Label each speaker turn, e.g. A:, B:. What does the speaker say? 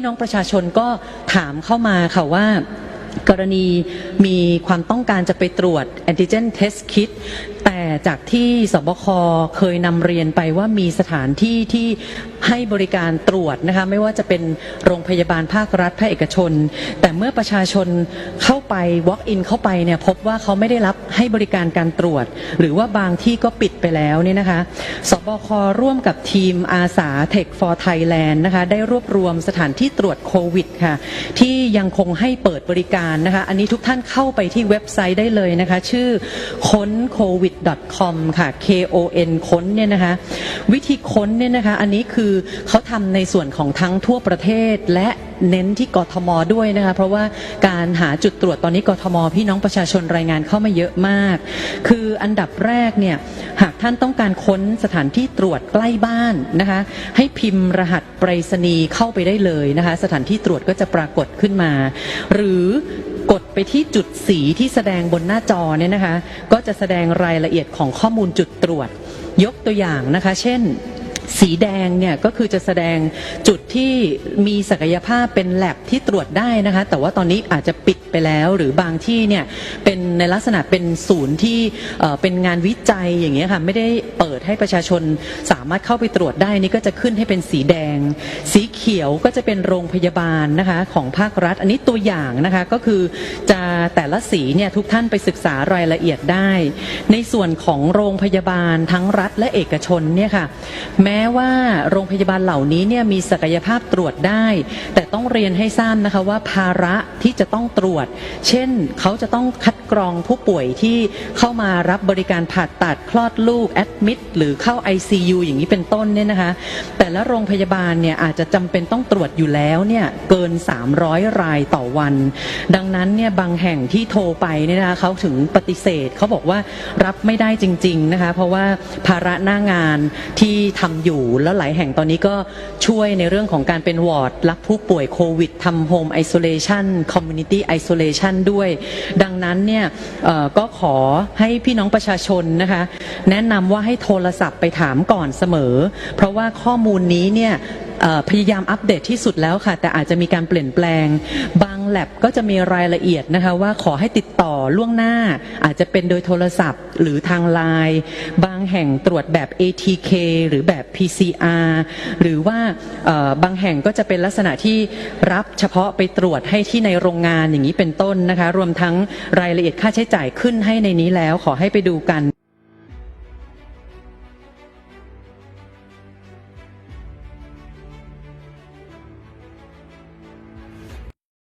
A: พี่น้องประชาชนก็ถามเข้ามาค่ะว่ากรณีมีความต้องการจะไปตรวจแอนติเจนเทสคิดแต่จากที่สบคเคยนำเรียนไปว่ามีสถานที่ที่ให้บริการตรวจนะคะไม่ว่าจะเป็นโรงพยาบาลภาครัฐภาคเอกชน แต่เมื่อประชาชนเข้าไป walk in เข้าไปเนี่ยพบว่าเขาไม่ได้รับให้บริการการตรวจ หรือว่าบางที่ก็ปิดไปแล้วเนี่ยนะคะสบคร่วมกับทีมอาสา Tech for Thailand นะคะได้รวบรวมสถานที่ตรวจโควิดค่ะที่ยังคงให้เปิดบริการนะคะอันนี้ทุกท่านเข้าไปที่เว็บไซต์ได้เลยนะคะชื่อค้น covid com ค่ะ K O N ค้นเนี่ยนะคะวิธีค้นเนี่ยนะคะอันนี้คือเขาทำในส่วนของทั้งทั่วประเทศและเน้นที่กทมด้วยนะคะเพราะว่าการหาจุดตรวจตอนนี้กทม พี่น้องประชาชนรายงานเข้ามาเยอะมาก คืออันดับแรกเนี่ยหากท่านต้องการค้นสถานที่ตรวจใกล้บ้านนะคะให้พิมพ์รหัสไปรษณีย์เข้าไปได้เลยนะคะสถานที่ตรวจก็จะปรากฏขึ้นมา หรือกดไปที่จุดสีที่แสดงบนหน้าจอเนี่ยนะคะก็จะแสดงรายละเอียดของข้อมูลจุดตรวจยกตัวอย่างนะคะ เช่น สีแดงเนี่ยก็คือจะแสดงจุดที่มีศักยภาพเป็นแลบที่ตรวจได้นะคะ แต่ว่าตอนนี้อาจจะปิดไปแล้ว หรือบางที่เนี่ยเป็นในลักษณะเป็นศูนย์ที่เป็นงานวิจัยอย่างเงี้ยค่ะไม่ได้เปิดให้ประชาชนสามารถเข้าไปตรวจได้นี่ก็จะขึ้นให้เป็นสีแดง สีเขียวก็จะเป็นโรงพยาบาลนะคะของภาครัฐ อันนี้ตัวอย่างนะคะก็คือจะแต่ละสีเนี่ยทุกท่านไปศึกษารายละเอียดได้ ในส่วนของโรงพยาบาลทั้งรัฐและเอกชนเนี่ยค่ะแม้ว่าโรงพยาบาลเหล่านี้เนี่ยมีศักยภาพตรวจได้ แต่ต้องเรียนให้ทราบนะคะว่าภาระที่จะต้องตรวจเช่นเขาจะต้องคัดกรองผู้ป่วยที่เข้ามารับบริการผ่าตัดคลอดลูกแอดมิดหรือเข้า ICU อย่างนี้เป็นต้นเนี่ยนะคะแต่ละโรงพยาบาลเนี่ยอาจจะจำเป็นต้องตรวจอยู่แล้วเนี่ยเกิน 300 รายต่อวัน ดังนั้นเนี่ยบางแห่งที่โทรไปเนี่ยนะคะเขาถึงปฏิเสธเขาบอกว่ารับไม่ได้จริงๆนะคะเพราะว่าภาระหน้างานที่ทำอยู่แล้วหลายแห่งตอนนี้ก็ช่วยในเรื่องของการเป็นวอร์ดรับผู้ป่วยโควิดทำโฮมไอโซเลชันคอมมูนิตี้ไอโซ isolation ด้วย ดังนั้นเนี่ยก็ขอให้พี่น้องประชาชนนะคะแนะนำว่าให้โทรศัพท์ไปถามก่อนเสมอ เพราะว่าข้อมูลนี้เนี่ย พยายามอัปเดตที่สุดแล้วค่ะ แต่อาจจะมีการเปลี่ยนแปลง บางแลบก็จะมีรายละเอียดนะคะว่าขอให้ติดต่อล่วงหน้า อาจจะเป็นโดยโทรศัพท์หรือทางไลน์บางแห่งตรวจแบบ ATK หรือแบบ PCR หรือว่าบางแห่งก็จะเป็นลักษณะที่รับเฉพาะไปตรวจให้ที่ในโรงงานอย่างนี้เป็นต้นนะคะ รวมทั้งรายละเอียดค่าใช้จ่ายขึ้นให้ในนี้แล้วขอให้ไปดูกัน